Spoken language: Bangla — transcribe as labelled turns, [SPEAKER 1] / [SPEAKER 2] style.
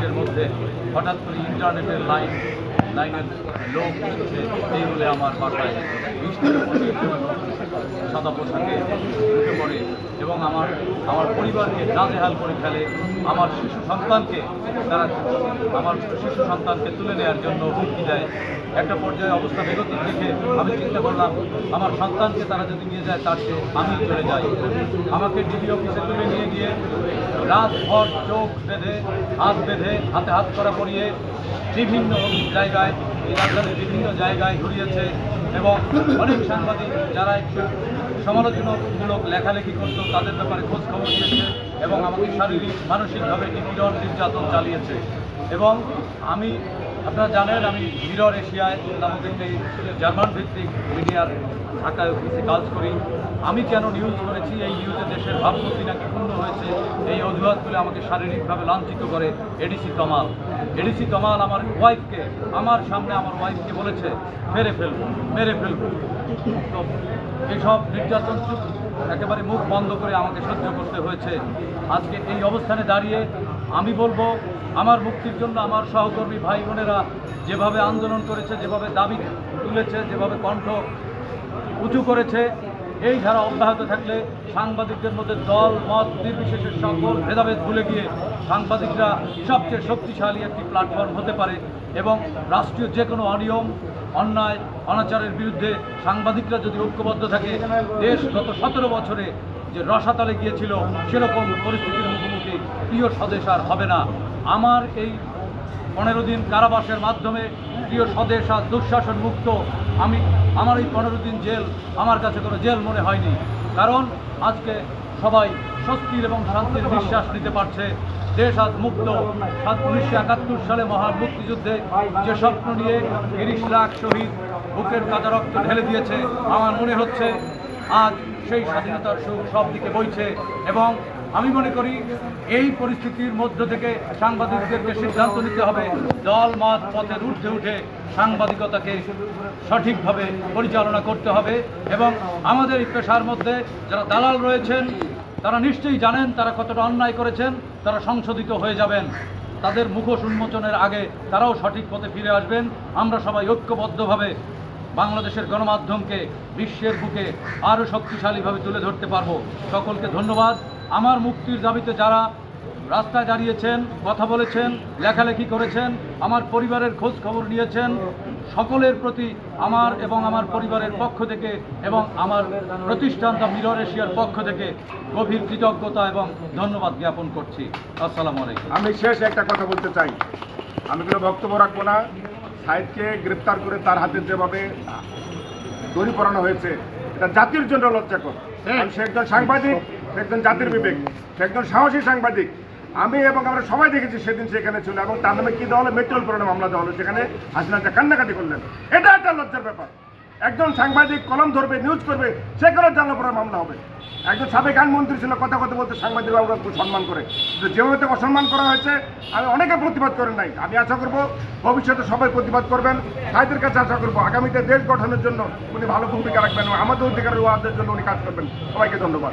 [SPEAKER 1] দেশের মধ্যে হঠাৎ করে ইন্টারনেটের লাইন, লাইনের লোক এই বলে আমার বাসায় বৃষ্টির সাদা পোশাকে উঠে পড়ে এবং আমার আমার পরিবারকে নাজেহাল করে ফেলে, আমার শিশু সন্তানকে তারা, আমার শিশু সন্তানকে তুলে নেওয়ার জন্য হুমকি দেয়। একটা পর্যায়ে অবস্থা বেগতিক দেখে আমি চিন্তা করলাম, আমার সন্তানকে তারা যদি নিয়ে যায়, তার আমি চলে যাই। আমাকে ডিবি অফিসে তুলে নিয়ে গিয়ে রাত ভর চোখ বেঁধে, হাত বেঁধে, হাতে হাত করা পরিয়ে বিভিন্ন জায়গায়, এই রাজধানীর বিভিন্ন জায়গায় ঘুরিয়েছে এবং অনেক সাংবাদিক যারা একটু সমালোচনামূলক লেখালেখি করতো তাদের ব্যাপারে খোঁজ খবর নিয়েছে এবং আমাকে শারীরিক মানসিকভাবে নিপীড়ন নির্যাতন চালিয়েছে। এবং আমি আপনারা জানেন, আমি মিরর এশিয়ায় নামক একটি জার্মান ভিত্তিক মিডিয়ার ঢাকায় অফিসে কাজ করি। আমি কেন নিউজ করেছি? এই নিউজে দেশের ভাবমূর্তি নাকি পূর্ণ হয়েছে? এই অজুহাত তুলে আমাকে শারীরিকভাবে লাঞ্ছিত করে। এডিসি তমাল। এডিসি তমাল আমার ওয়াইফকে আমার সামনে আমার ওয়াইফকে বলেছে, মেরে ফেলব মেরে ফেলব। তো এইসব নির্যাতন একেবারে মুখ বন্ধ করে আমাকে সহ্য করতে হয়েছে। আজকে এই অবস্থানে দাঁড়িয়ে আমি বলব, আমার মুক্তির জন্য আমার সহকর্মী ভাই বোনেরা যেভাবে আন্দোলন করেছে, যেভাবে দাবি তুলেছে, যেভাবে কণ্ঠ উঁচু করেছে, এই ধারা অব্যাহত থাকলে সাংবাদিকদের মধ্যে দল, মত নির্বিশেষে সকল ভেদাভেদ ভুলে গিয়ে সাংবাদিকরা সবচেয়ে শক্তিশালী একটি প্ল্যাটফর্ম হতে পারে এবং রাষ্ট্রীয় যে কোনো অনিয়ম, অন্যায়, অনাচারের বিরুদ্ধে সাংবাদিকরা যদি ঐক্যবদ্ধ থাকে, দেশ গত সতেরো বছরে যে রসাতলে গিয়েছিল, সেরকম পরিস্থিতির মুখোমুখি প্রিয় স্বদেশ আর হবে না। আমার এই পনেরো দিন কারাবাসের মাধ্যমে প্রিয় স্বদেশ আর দুঃশাসন মুক্ত, আমি, আমার এই পনেরো দিন জেল, আমার কাছে কোনো জেল মনে হয়নি। কারণ আজকে সবাই স্বস্তির এবং শান্তির বিশ্বাস নিতে পারছে। দেশ আজ মুক্ত। উনিশশো একাত্তর সালে মহান মুক্তিযুদ্ধে যে স্বপ্ন নিয়ে তিরিশ লাখ শহীদ বুকের কাদা রক্ত ঢেলে দিয়েছে, আমার মনে হচ্ছে আজ সেই স্বাধীনতার সুখ সব দিকে বইছে এবং আমি মনে করি এই পরিস্থিতির মধ্য থেকে সাংবাদিকদেরকে সিদ্ধান্ত নিতে হবে, দল মত পথের ঊর্ধ্বে উঠে সাংবাদিকতাকে সঠিকভাবে পরিচালনা করতে হবে এবং আমাদের এই পেশার মধ্যে যারা দালাল রয়েছেন, তারা নিশ্চয়ই জানেন তারা কতটা অন্যায় করেছেন, তারা সংশোধিত হয়ে যাবেন। তাদের মুখোশ উন্মোচনের আগে তারাও সঠিক পথে ফিরে আসবেন। আমরা সবাই ঐক্যবদ্ধভাবে বাংলাদেশের গণমাধ্যমকে বিশ্বের বুকে আরও শক্তিশালীভাবে তুলে ধরতে পারব। সকলকে ধন্যবাদ। আমার মুক্তির দাবিতে যারা রাস্তায় দাঁড়িয়েছেন, কথা বলেছেন, লেখালেখি করেছেন, আমার পরিবারের খোঁজ খবর নিয়েছেন, সকলের প্রতি আমার এবং আমার পরিবারের পক্ষ থেকে এবং আমার প্রতিষ্ঠান দ্য মিরর এশিয়ার পক্ষ থেকে গভীর কৃতজ্ঞতা এবং ধন্যবাদ জ্ঞাপন করছি। আসসালামু আলাইকুম।
[SPEAKER 2] আমি শেষ একটা কথা বলতে চাই। আমি কোনো বক্তব্য রাখব না। সাইদকে গ্রেপ্তার করে তার হাতে যেভাবে দড়ি পড়ানো হয়েছে এটা জাতির জন্য লজ্জাকর। কারণ সে একজন সাংবাদিক একজন জাতির বিবেক সে একজন সাহসী সাংবাদিক। আমি এবং আমরা সবাই দেখেছি সেদিন সেখানে ছিল এবং তার নামে কি দেওয়া হলো? মেট্রোল পুরানো মামলা দেওয়া হলো সেখানে হাসিনা কান্নাকাটি করলেন। এটা একটা লজ্জার ব্যাপার। একজন সাংবাদিক কলম ধরবে নিউজ করবে, সে কোনো জানলা পরে মামলা হবে। একজন সাবেক আইনমন্ত্রী ছিল, কথা কথা বলতে সাংবাদিক খুব সম্মান করে। যেভাবে তাকে অসম্মান করা হয়েছে, আমি অনেকে প্রতিবাদ করেন নাই। আমি আশা করব ভবিষ্যতে সবাই প্রতিবাদ করবেন। সাহিত্যের কাছে আশা করব আগামীতে দেশ গঠনের জন্য উনি ভালো ভূমিকা রাখবেন আমাদের অধিকারের ওয়াদের জন্য উনি কাজ করবেন। সবাইকে ধন্যবাদ।